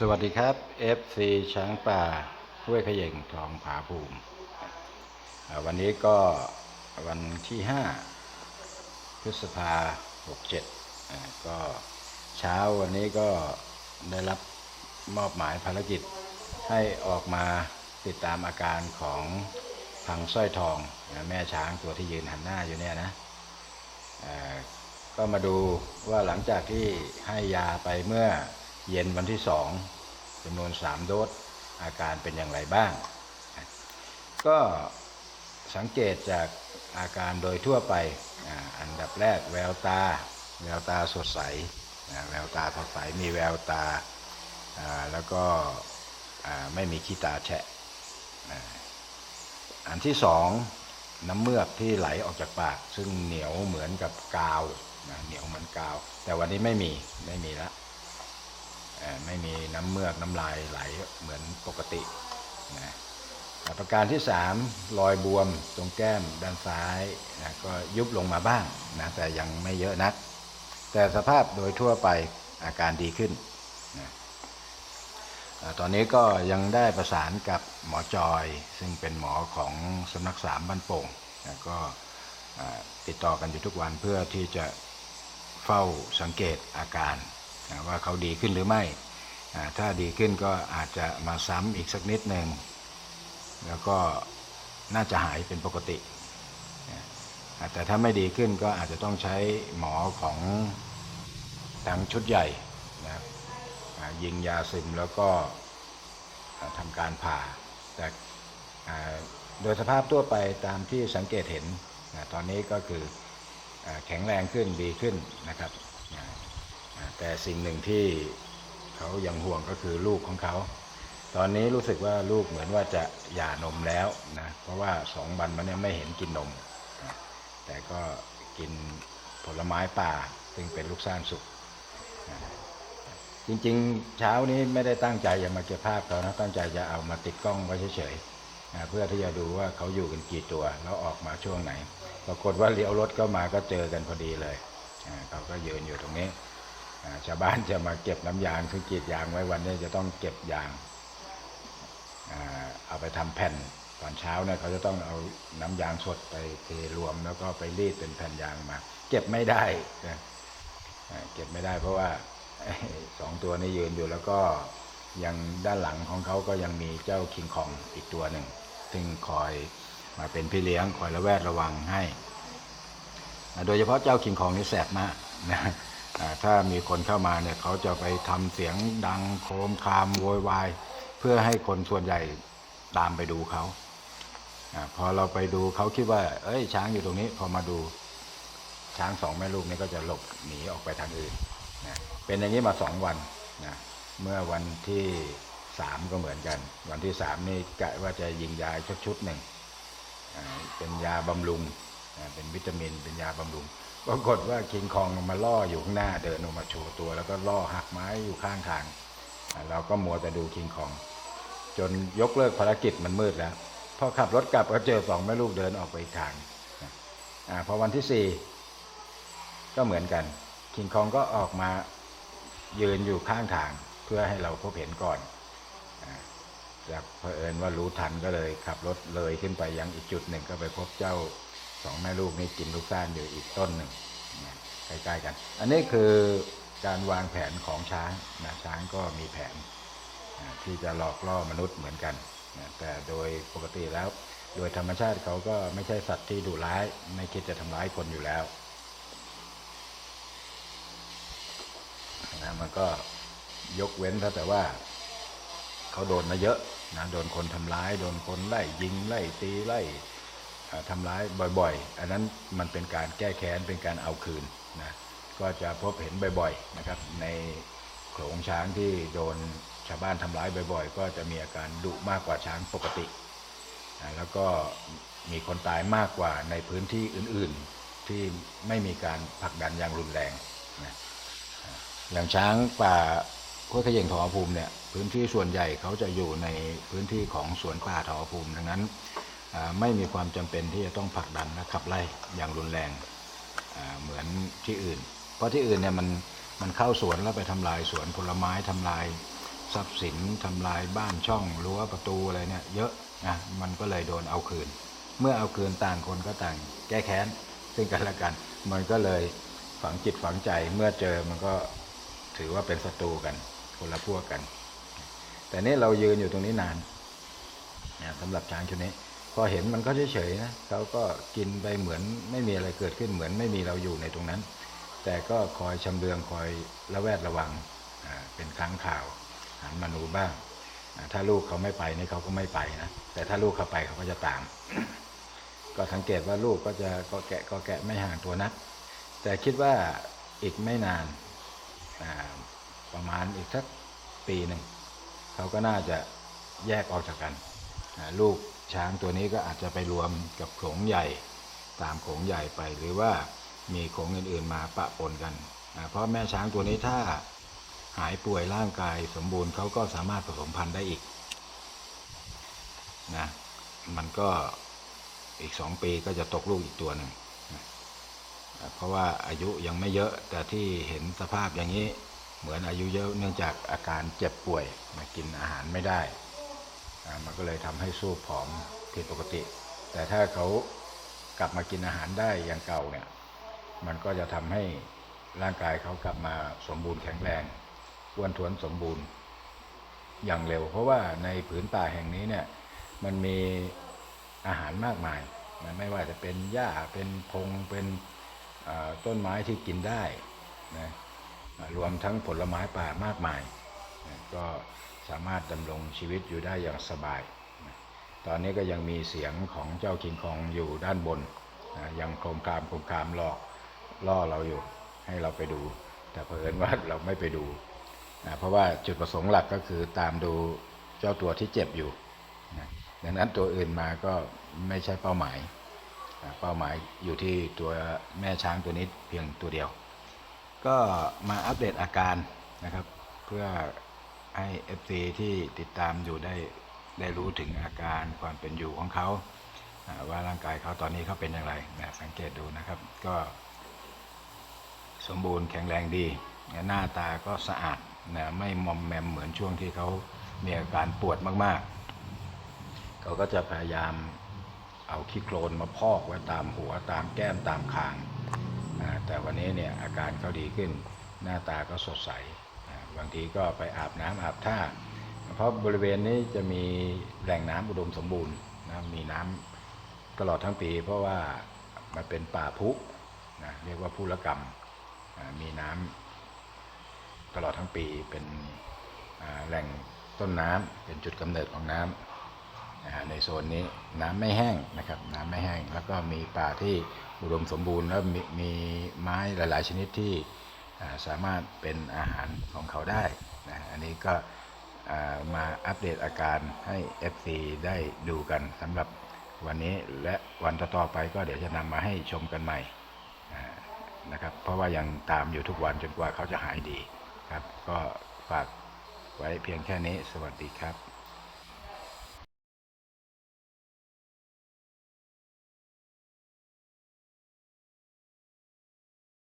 สวัสดีครับ FC ช้างป่าห้วยขย่งทองผาภูมิ วันนี้ก็วันที่ 5 พฤษภา67 ก็เช้าวันนี้ก็ได้รับมอบหมายภารกิจให้ออกมาติดตามอาการของพังสร้อยทองแม่ช้างตัวที่ยืนหันหน้าอยู่เนี่ยนะก็มาดูว่าหลังจากที่ให้ยาไปเมื่อ เย็นวันที่สองจำนวนสามโดสอาการเป็นอย่างไรบ้าง ก็สังเกตจากอาการโดยทั่วไปอันดับแรกแววตา แววตาสดใสแววตาสดใสมีแววตาแล้วก็ไม่มีขี้ตาแฉะอันที่สองน้ำเมือกที่ไหลออกจากปาก ซึ่งเหนียวเหมือนกับกาวเหนียวเหมือนกาว แต่วันนี้ไม่มีไม่มีละเอ่อ ไม่มีน้ำเมือกน้ำลายไหลเหมือนปกตินะอ่าประการที่ 3 รอยบวมตรงแก้มด้านซ้ายนะก็ยุบลงมาบ้างนะแต่ยังไม่เยอะนัก แต่สภาพโดยทั่วไปอาการดีขึ้นนะตอนนี้ก็ยังได้ประสานกับหมอจอย ซึ่งเป็นหมอของสำนักสามบ้านโป่งนะก็ติดต่อกันอยู่ทุกวันเพื่อที่จะเฝ้าสังเกตอาการ ว่าเขาดีขึ้นหรือไม่ ถ้าดีขึ้นก็อาจจะมาซ้ำอีกสักนิดหนึ่ง แล้วก็น่าจะหายเป็นปกติ แต่ถ้าไม่ดีขึ้นก็อาจจะต้องใช้หมอของทางชุดใหญ่นะยิงยาซึมแล้วก็ทำการผ่า แต่โดยสภาพทั่วไปตามที่สังเกตเห็น ตอนนี้ก็คือแข็งแรงขึ้นดีขึ้นนะครับ แต่สิ่งหนึ่งที่เขายังห่วงก็คือลูกของเขา ตอนนี้รู้สึกว่าลูกเหมือนว่าจะหย่านมแล้วนะ เพราะว่าสองวันมาเนี่ยไม่เห็นกินนม แต่ก็กินผลไม้ป่าซึ่งเป็นลูกสร้างสุก จริงๆ เช้านี้ไม่ได้ตั้งใจจะมาเก็บภาพเขานะ ตั้งใจจะเอามาติดกล้องไว้เฉยๆ เพื่อที่จะดูว่าเขาอยู่กันกี่ตัว แล้วออกมาช่วงไหน ปรากฏว่าเลี้ยวรถก็มาก็เจอกันพอดีเลย เขาก็ยืนอยู่ตรงนี้ ชาวบ้านจะมาเก็บน้ำยางคือเกรีดยางไว้วันนี้จะต้องเก็บยางเอาไปทำแผ่นตอนเช้าเนี่ยเขาจะต้องเอาน้ำยางสดไปเทรวมแล้วก็ไปรีดเป็นแผ่นยางมา เก็บไม่ได้เก็บไม่ได้เพราะว่าสองตัวนี้ยืนอยู่แล้วก็ยังด้านหลังของเขาก็ยังมีเจ้าคิงคองอีกตัวหนึ่งซึ่งคอยมาเป็นพี่เลี้ยงคอยระแวดระวังให้ โดยเฉพาะเจ้าคิงคองนี่แสบมากนะ ถ้ามีคนเข้ามาเนี่ยเขาจะไปทำเสียงดังโครมคามโวยวายเพื่อให้คนส่วนใหญ่ตามไปดูเขาอพอเราไปดูเขาคิดว่า เอ้ย ช้างอยู่ตรงนี้ พอมาดูช้างสองแม่ลูกนี่ก็จะหลบหนีออกไปทางอื่นนะเป็นอย่างนี้มาสองวันนะเมื่อวันที่สามก็เหมือนกัน วันที่สามนี่กะว่าจะยิงยาชุดชุดหนึ่งเป็นยาบำรุงเป็นวิตามิน เป็นยาบำรุง ปรากฏว่าคิงคองมาล่ออยู่ข้างหน้าเดินออกมาโชว์ตัว แล้วก็ล่อหักไม้อยู่ข้างทาง เราก็มัวแต่ดูคิงคอง จนยกเลิกภารกิจมันมืดแล้ว พอขับรถกลับก็เจอสองแม่ลูกเดินออกไปอีกทางอ่าพอวันที่สี่ก็เหมือนกัน คิงคองก็ออกมายืนอยู่ข้างทางเพื่อให้เราพบเห็นก่อนจากเผอิญว่ารู้ทันก็เลยขับรถเลยขึ้นไปยังอีกจุดหนึ่งก็ไปพบเจ้า สองแม่ลูกนี่กินลูกซ่านอยู่อีกต้นหนึ่งนะใกล้ๆกัน อันนี้คือการวางแผนของช้างนะช้างก็มีแผนที่จะหลอกล่อมนุษย์เหมือนกันนะแต่โดยปกติแล้ว โดยธรรมชาติเขาก็ไม่ใช่สัตว์ที่ดุร้าย ไม่คิดจะทำร้ายคนอยู่แล้วนะมันก็ยกเว้นถ้าแต่ว่าเขาโดนมาเยอะนะโดนคนทำร้าย โดนคนไล่ยิงไล่ตีไล่ ทำร้ายบ่อยๆ อันนั้นมันเป็นการแก้แค้นเป็นการเอาคืนนะก็จะพบเห็นบ่อยๆนะครับในโขลงช้างที่โดนชาวบ้านทำร้ายบ่อยๆ ก็จะมีอาการดุมากกว่าช้างปกติอ่าแล้วก็มีคนตายมากกว่าในพื้นที่อื่นๆที่ไม่มีการผลักดันอย่างรุนแรงนะอ่าอย่างช้างป่าห้วยเขย่งทอภูมิเนี่ยพื้นที่ส่วนใหญ่เขาจะอยู่ในพื้นที่ของสวนป่าทอภูมิดังนั้น ไม่มีความจำเป็นที่จะต้องผลักดันและขับไล่อย่างรุนแรงเหมือนที่อื่น เพราะที่อื่นเนี่ยมันมันเข้าสวนแล้วไปทำลายสวนผลไม้ทำลายทรัพย์สินทำลายบ้านช่องรั้วประตูอะไรเนี่ยเยอะนะมันก็เลยโดนเอาคืน เมื่อเอาคืนต่างคนก็ต่างแก้แค้นซึ่งกันและกัน มันก็เลยฝังจิตฝังใจเมื่อเจอมันก็ถือว่าเป็นศัตรูกันคนละพวกกัน แต่นี่เรายืนอยู่ตรงนี้นานนะสำหรับช้างชุดนี้ พอเห็นมันก็เฉยๆนะเขาก็กินไปเหมือนไม่มีอะไรเกิดขึ้นเหมือนไม่มีเราอยู่ในตรงนั้น แต่ก็คอยชำเลืองคอยระแวดระวังเป็นครั้งข่าวหันมาดูบ้าง ถ้าลูกเขาไม่ไปนี่เขาก็ไม่ไปนะแต่ถ้าลูกเขาไปเขาก็จะตาม ก็สังเกตว่าลูกก็จะก็แกะก็แกะไม่ห่างตัวนัก แต่คิดว่าอีกไม่นานประมาณอีกสักปีหนึ่งเขาก็น่าจะแยกออกจากกันลูก ช้างตัวนี้ก็อาจจะไปรวมกับโขงใหญ่ ตามโขงใหญ่ไปหรือว่ามีโขงอื่นๆมาปะปนกันเพราะแม่ช้างตัวนี้ถ้าหายป่วยร่างกายสมบูรณ์เขาก็สามารถผสมพันธุ์ได้อีกนะมันก็อีกสองปีก็จะตกลูกอีกตัวหนึ่งเพราะว่าอายุยังไม่เยอะแต่ที่เห็นสภาพอย่างนี้เหมือนอายุเยอะเนื่องจากอาการเจ็บป่วยมากินอาหารไม่ได้ มันก็เลยทำให้สู้ผอมผิดปกติ แต่ถ้าเขากลับมากินอาหารได้อย่างเก่าเนี่ย มันก็จะทำให้ร่างกายเขากลับมาสมบูรณ์แข็งแรงอ้วนท้วนสมบูรณ์อย่างเร็ว เพราะว่าในผืนป่าแห่งนี้เนี่ย มันมีอาหารมากมายนไม่ว่าจะเป็นหญ้าเป็นพงเป็นต้นไม้ที่กินได้นะรวมทั้งผลไม้ป่ามากมาย ก็ สามารถดำรงชีวิตอยู่ได้อย่างสบาย ตอนนี้ก็ยังมีเสียงของเจ้าคิงคองอยู่ด้านบนนะยังโครมคามโครมคามล่อล่อเราอยู่ให้เราไปดู แต่เผอิญว่าเราไม่ไปดูนะเพราะว่าจุดประสงค์หลักก็คือตามดูเจ้าตัวที่เจ็บอยู่นะดังนั้นตัวอื่นมาก็ไม่ใช่เป้าหมายอ่าเป้าหมายอยู่ที่ตัวแม่ช้างตัวนี้เพียงตัวเดียว ก็มาอัปเดตอาการนะครับ เพื่อ ให้ FC ที่ติดตามอยู่ได้ได้รู้ถึงอาการความเป็นอยู่ของเขาว่าร่างกายเขาตอนนี้เขาเป็นอย่างไรนะสังเกตดูนะครับ ก็สมบูรณ์แข็งแรงดี หน้าตาก็สะอาดนะไม่มอมแมมเหมือนช่วงที่เขามีอาการปวดมากๆ เขาก็จะพยายามเอาขี้โคลนมาพอกไว้ตามหัวตามแก้มตามคาง แต่วันนี้เนี่ยอาการเขาดีขึ้น หน้าตาก็สดใส บางทีก็ไปอาบน้ำอาบท่า เพราะบริเวณนี้จะมีแหล่งน้ำอุดมสมบูรณ์นะมีน้ำตลอดทั้งปี เพราะว่ามันเป็นป่าพุนะเรียกว่าพุรกรรมมีน้ำตลอดทั้งปีเป็นแหล่งต้นน้ำเป็นจุดกำเนิดของน้ำนะฮะในโซนนี้น้ำไม่แห้งนะครับน้ำไม่แห้งแล้วก็มีป่าที่อุดมสมบูรณ์แล้วมีมีไม้หลาย ๆ ชนิดที่ สามารถเป็นอาหารของเขาได้นะอันนี้ก็มาอัปเดตอาการให้ FC ได้ดูกันสำหรับวันนี้และวันต่อๆไปก็เดี๋ยวจะนำมาให้ชมกันใหม่นะครับเพราะว่ายังตามอยู่ทุกวันจนกว่าเขาจะหายดีครับ ก็ฝากไว้เพียงแค่นี้สวัสดีครับ